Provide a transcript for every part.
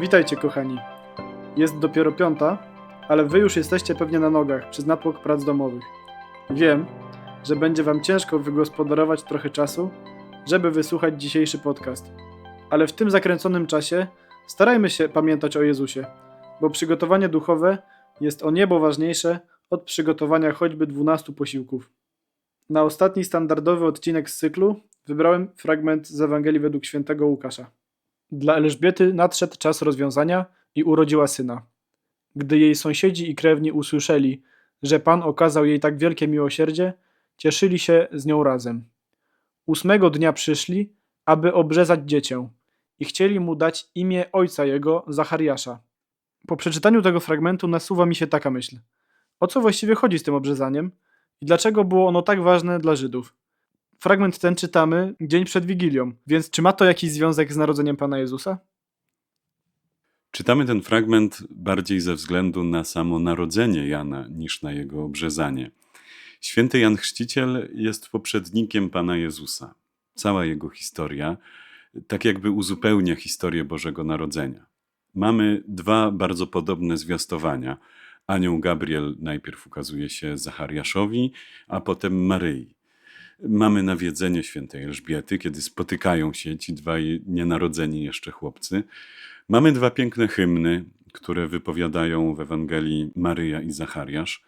Witajcie, kochani. Jest dopiero piąta, ale wy już jesteście pewnie na nogach przez natłok prac domowych. Wiem, że będzie wam ciężko wygospodarować trochę czasu, żeby wysłuchać dzisiejszy podcast. Ale w tym zakręconym czasie starajmy się pamiętać o Jezusie, bo przygotowanie duchowe jest o niebo ważniejsze od przygotowania choćby 12 posiłków. Na ostatni standardowy odcinek z cyklu wybrałem fragment z Ewangelii według świętego Łukasza. Dla Elżbiety nadszedł czas rozwiązania i urodziła syna. Gdy jej sąsiedzi i krewni usłyszeli, że Pan okazał jej tak wielkie miłosierdzie, cieszyli się z nią razem. Ósmego dnia przyszli, aby obrzezać dziecię i chcieli mu dać imię ojca jego, Zachariasza. Po przeczytaniu tego fragmentu nasuwa mi się taka myśl. O co właściwie chodzi z tym obrzezaniem i dlaczego było ono tak ważne dla Żydów? Fragment ten czytamy dzień przed Wigilią, więc czy ma to jakiś związek z narodzeniem Pana Jezusa? Czytamy ten fragment bardziej ze względu na samo narodzenie Jana niż na jego obrzezanie. Święty Jan Chrzciciel jest poprzednikiem Pana Jezusa. Cała jego historia tak jakby uzupełnia historię Bożego Narodzenia. Mamy dwa bardzo podobne zwiastowania. Anioł Gabriel najpierw ukazuje się Zachariaszowi, a potem Maryi. Mamy nawiedzenie świętej Elżbiety, kiedy spotykają się ci dwaj nienarodzeni jeszcze chłopcy. Mamy dwa piękne hymny, które wypowiadają w Ewangelii Maryja i Zachariasz.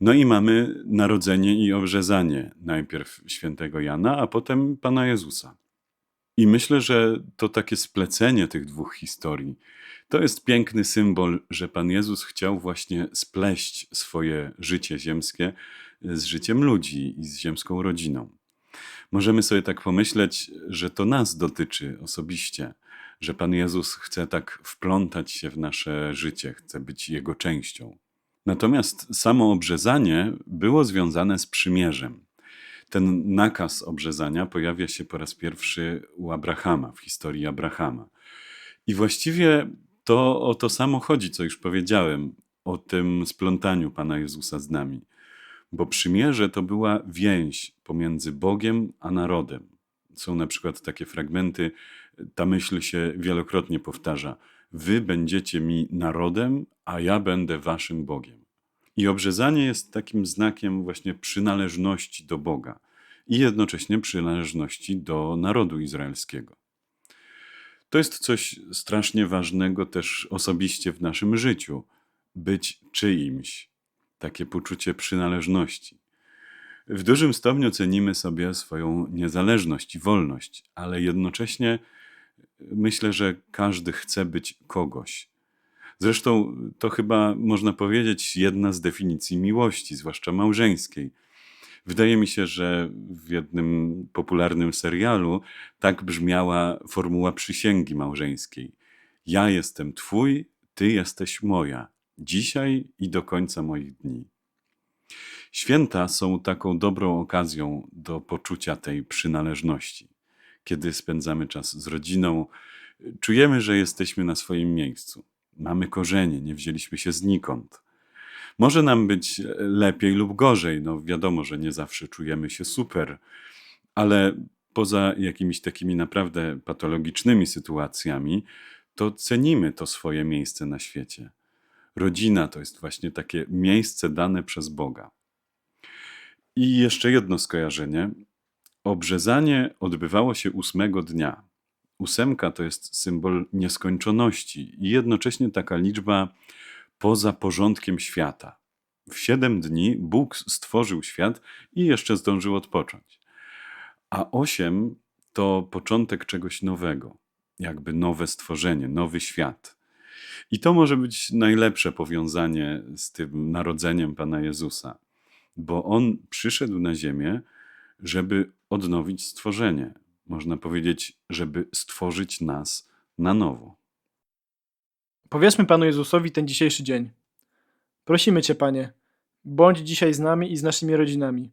No i mamy narodzenie i obrzezanie najpierw świętego Jana, a potem Pana Jezusa. I myślę, że to takie splecenie tych dwóch historii to jest piękny symbol, że Pan Jezus chciał właśnie spleść swoje życie ziemskie z życiem ludzi i z ziemską rodziną. Możemy sobie tak pomyśleć, że to nas dotyczy osobiście, że Pan Jezus chce tak wplątać się w nasze życie, chce być jego częścią. Natomiast samo obrzezanie było związane z przymierzem. Ten nakaz obrzezania pojawia się po raz pierwszy u Abrahama, w historii Abrahama. I właściwie to o to samo chodzi, co już powiedziałem, o tym splątaniu Pana Jezusa z nami. Bo przymierze to była więź pomiędzy Bogiem a narodem. Są na przykład takie fragmenty, ta myśl się wielokrotnie powtarza. Wy będziecie mi narodem, a ja będę waszym Bogiem. I obrzezanie jest takim znakiem właśnie przynależności do Boga i jednocześnie przynależności do narodu izraelskiego. To jest coś strasznie ważnego też osobiście w naszym życiu być czyimś, takie poczucie przynależności. W dużym stopniu cenimy sobie swoją niezależność i wolność, ale jednocześnie myślę, że każdy chce być kogoś. Zresztą to chyba można powiedzieć jedna z definicji miłości, zwłaszcza małżeńskiej. Wydaje mi się, że w jednym popularnym serialu tak brzmiała formuła przysięgi małżeńskiej. Ja jestem twój, ty jesteś moja, dzisiaj i do końca moich dni. Święta są taką dobrą okazją do poczucia tej przynależności. Kiedy spędzamy czas z rodziną, czujemy, że jesteśmy na swoim miejscu. Mamy korzenie, nie wzięliśmy się znikąd. Może nam być lepiej lub gorzej, no wiadomo, że nie zawsze czujemy się super, ale poza jakimiś takimi naprawdę patologicznymi sytuacjami, to cenimy to swoje miejsce na świecie. Rodzina to jest właśnie takie miejsce dane przez Boga. I jeszcze jedno skojarzenie. Obrzezanie odbywało się ósmego dnia. Ósemka to jest symbol nieskończoności i jednocześnie taka liczba poza porządkiem świata. W siedem dni Bóg stworzył świat i jeszcze zdążył odpocząć. A osiem to początek czegoś nowego, jakby nowe stworzenie, nowy świat. I to może być najlepsze powiązanie z tym narodzeniem Pana Jezusa, bo On przyszedł na ziemię, żeby odnowić stworzenie. Można powiedzieć, żeby stworzyć nas na nowo. Powiedzmy Panu Jezusowi ten dzisiejszy dzień. Prosimy Cię, Panie, bądź dzisiaj z nami i z naszymi rodzinami.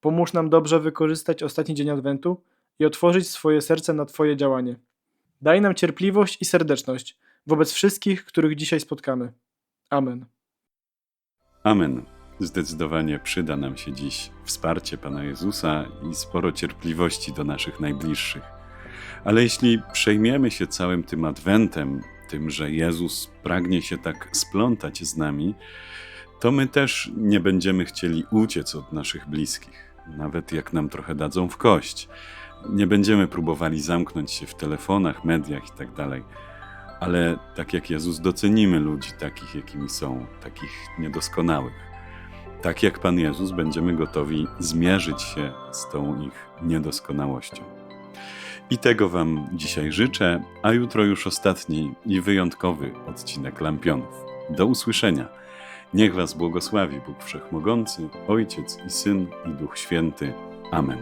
Pomóż nam dobrze wykorzystać ostatni dzień Adwentu i otworzyć swoje serce na Twoje działanie. Daj nam cierpliwość i serdeczność wobec wszystkich, których dzisiaj spotkamy. Amen. Amen. Zdecydowanie przyda nam się dziś wsparcie Pana Jezusa i sporo cierpliwości do naszych najbliższych. Ale jeśli przejmiemy się całym tym adwentem, tym, że Jezus pragnie się tak splątać z nami, to my też nie będziemy chcieli uciec od naszych bliskich, nawet jak nam trochę dadzą w kość. Nie będziemy próbowali zamknąć się w telefonach, mediach itd. Ale tak jak Jezus docenimy ludzi takich, jakimi są, takich niedoskonałych. Tak jak Pan Jezus będziemy gotowi zmierzyć się z tą ich niedoskonałością. I tego Wam dzisiaj życzę, a jutro już ostatni i wyjątkowy odcinek Lampionów. Do usłyszenia. Niech Was błogosławi Bóg Wszechmogący, Ojciec i Syn i Duch Święty. Amen.